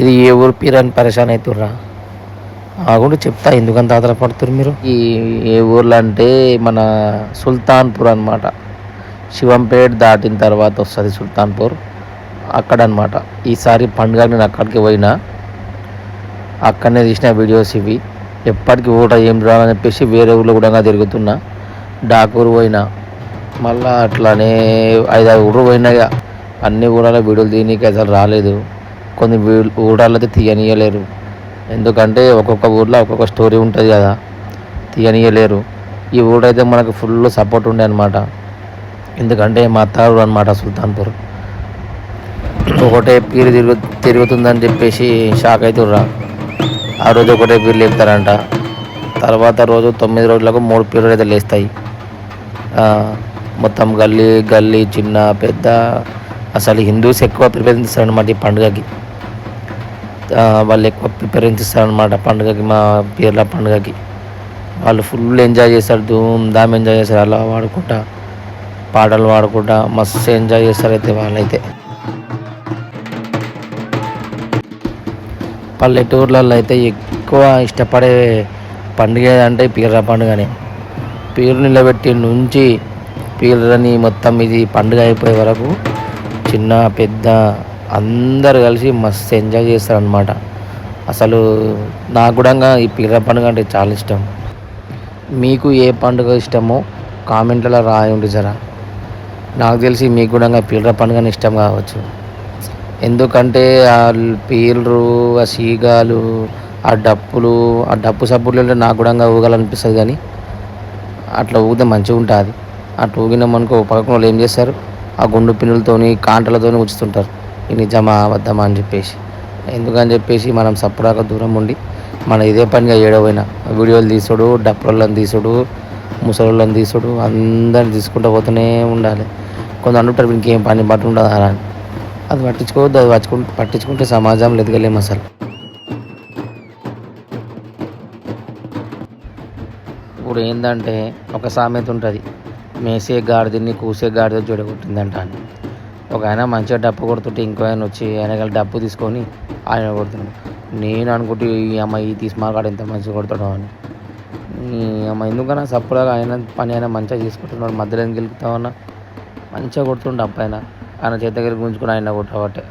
ఇది ఏ ఊరు? పీరని పరేషాన్ అవుతుర్రా ఆ చెప్తా ఎందుకంత ఆధారపడుతున్నారు మీరు? ఈ ఏ ఊర్లో అంటే మన సుల్తాన్పూర్ అనమాట శివంపేట్ దాటిన తర్వాత వస్తుంది సుల్తాన్పూర్. అక్కడ అనమాట ఈసారి పండుగ నేను అక్కడికి పోయినా అక్కడనే తీసిన వీడియోస్ ఇవి. ఎప్పటికీ ఊట ఏం రావాలని చెప్పేసి వేరే ఊళ్ళో కూడా తిరుగుతున్నా. డాకూరు పోయినా మళ్ళీ అట్లానే ఐదు ఆరు ఊరు పోయినా అన్ని ఊళ్ళలో వీడియోలు దీనికి అసలు రాలేదు. కొన్ని వీ- అయితే తీయనీయలేరు. ఎందుకంటే ఒక్కొక్క ఊర్లో ఒక్కొక్క స్టోరీ ఉంటుంది కదా తీయనీయలేరు. ఈ ఊరైతే మనకు ఫుల్ సపోర్ట్ ఉండే అనమాట ఎందుకంటే మా అత్తారు అనమాట సుల్తాన్పూర్. ఒకటే పీరు తిరుగు తిరుగుతుందని చెప్పేసి షాక్ అవుతుర్రా ఆ రోజు ఒకటే పీరు లేపుతారంట. తర్వాత రోజు తొమ్మిది రోజులకు మూడు పీరులు అయితే లేస్తాయి. మొత్తం గల్లీ గల్లీ చిన్న పెద్ద అసలు హిందూస్ ఎక్కువ ప్రిఫరెన్స్ ఇస్తారనమాట ఈ పండుగకి. వాళ్ళు ఎక్కువ ప్రిఫరెన్స్ ఇస్తారనమాట పండుగకి మా పీర్ల పండుగకి. వాళ్ళు ఫుల్ ఎంజాయ్ చేస్తారు ధూమ్ ధామ్ ఎంజాయ్ చేస్తారు అలా వాడుకుంటా పాటలు పాడుకుంటా మస్తు ఎంజాయ్ చేస్తారు అయితే వాళ్ళైతే. పల్లెటూర్లలో అయితే ఎక్కువ ఇష్టపడే పండుగ అంటే పీర్ల పండుగనే. పీరు నిలబెట్టి నుంచి పీర్లని మొత్తం ఇది పండుగ అయిపోయే వరకు చిన్న పెద్ద అందరు కలిసి మస్తు ఎంజాయ్ చేస్తారు అనమాట అసలు నాకు కూడా ఈ పీర్ల పండుగ అంటే చాలా ఇష్టం. మీకు ఏ పండుగ ఇష్టమో కామెంట్లలో రాయండి జరా. నాకు తెలిసి మీకు కూడా పీర్ల పండుగని ఇష్టం కావచ్చు. ఎందుకంటే ఆ పీలరు ఆ సీగాలు ఆ డప్పులు ఆ డప్పు సప్పులు నాకు కూడా ఊగాలనిపిస్తుంది కానీ అట్లా ఊగితే మంచిగా ఉంటుంది. అట్లా ఊగినామనుకో పక్కన వాళ్ళు ఏం చేస్తారు? ఆ గుండు పిన్నులతోని కాంటలతోని ఉంచుతుంటారు నిజమా అబద్ధమా అని చెప్పేసి. ఎందుకని చెప్పేసి మనం సప్పుడాక దూరం ఉండి మన ఇదే పనిగా ఏడవైనా వీడియోలు తీసుడు డప్పులని తీసుడు ముసలోళ్ళని తీసుడు అందరిని తీసుకుంటూ పోతూనే ఉండాలి. కొందరు అంటుంటారు ఇంకేం పని పట్టు ఉండదు అలా అని. అది పట్టించుకోవద్దు అది పట్టుకుంటే పట్టించుకుంటే సమాజంలో ఎదగలేము అసలు. ఇప్పుడు ఏంటంటే ఒక సామెత ఉంటుంది. మేసే గాడిదని కూసే గాడిద జొడగొట్టిందంట అని. ఒక ఆయన మంచిగా డప్పు కొడుతుంటే ఇంకో ఆయన వచ్చి ఆయన డప్పు తీసుకొని ఆయన కొడుతున్నాడు. నేను అనుకుంటే ఈ అమ్మాయి ఈ తీసుమాగాడు ఎంత మంచిగా కొడతాడో అని. ఈ అమ్మ ఎందుకన్నా సప్పుడుగా ఆయన పని అయినా మంచిగా చేసుకుంటున్నాడు మధ్యలో ఎందుకు గెలుపుతామన్నా మంచిగా కొడుతుండే అప్పైన ఆయన ఆయన చేత దగ్గర గుంజుకుని ఆయన కొట్టబట్టే